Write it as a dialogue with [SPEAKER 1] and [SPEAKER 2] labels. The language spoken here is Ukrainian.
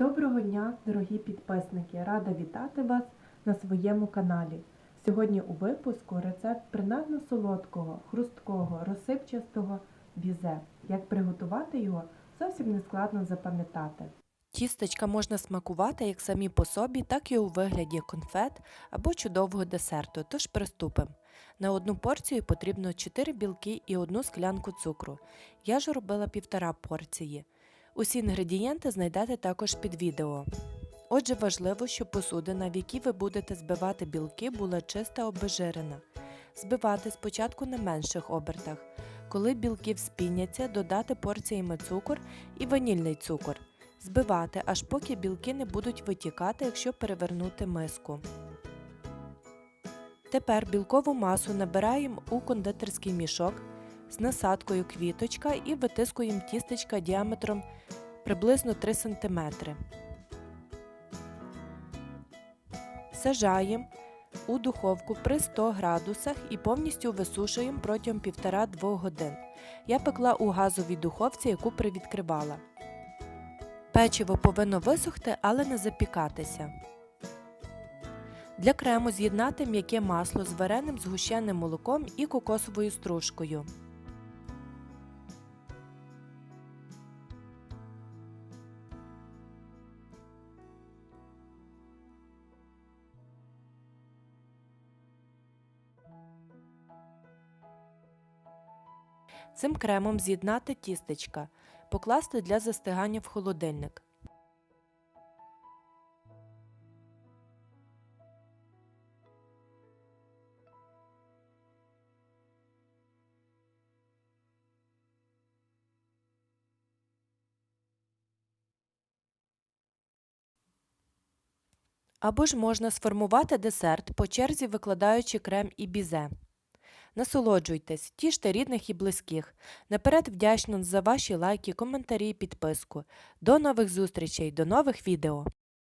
[SPEAKER 1] Доброго дня, дорогі підписники! Рада вітати вас на своєму каналі. Сьогодні у випуску рецепт принадно солодкого, хрусткого, розсипчастого бізе. Як приготувати його, зовсім не складно запам'ятати.
[SPEAKER 2] Тістечка можна смакувати як самі по собі, так і у вигляді конфет або чудового десерту, тож приступимо. На одну порцію потрібно 4 білки і одну склянку цукру. Я ж робила півтора порції. Усі інгредієнти знайдете також під відео. Отже, важливо, щоб посудина, в якій ви будете збивати білки, була чиста обезжирена. Збивати спочатку на менших обертах. Коли білки вспіняться, додати порціями цукор і ванільний цукор. Збивати, аж поки білки не будуть витікати, якщо перевернути миску. Тепер білкову масу набираємо у кондитерський мішок з насадкою квіточка і витискуємо тістечка діаметром приблизно 3 см. Сажаємо у духовку при 100 градусах і повністю висушуємо протягом 1,5-2 годин. Я пекла у газовій духовці, яку привідкривала. Печиво повинно висохти, але не запікатися. Для крему з'єднати м'яке масло з вареним згущеним молоком і кокосовою стружкою. Цим кремом з'єднати тістечка, покласти для застигання в холодильник. Або ж можна сформувати десерт, по черзі викладаючи крем і бізе. Насолоджуйтесь, тіште рідних і близьких. Наперед вдячна за ваші лайки, коментарі і підписку. До нових зустрічей, до нових відео!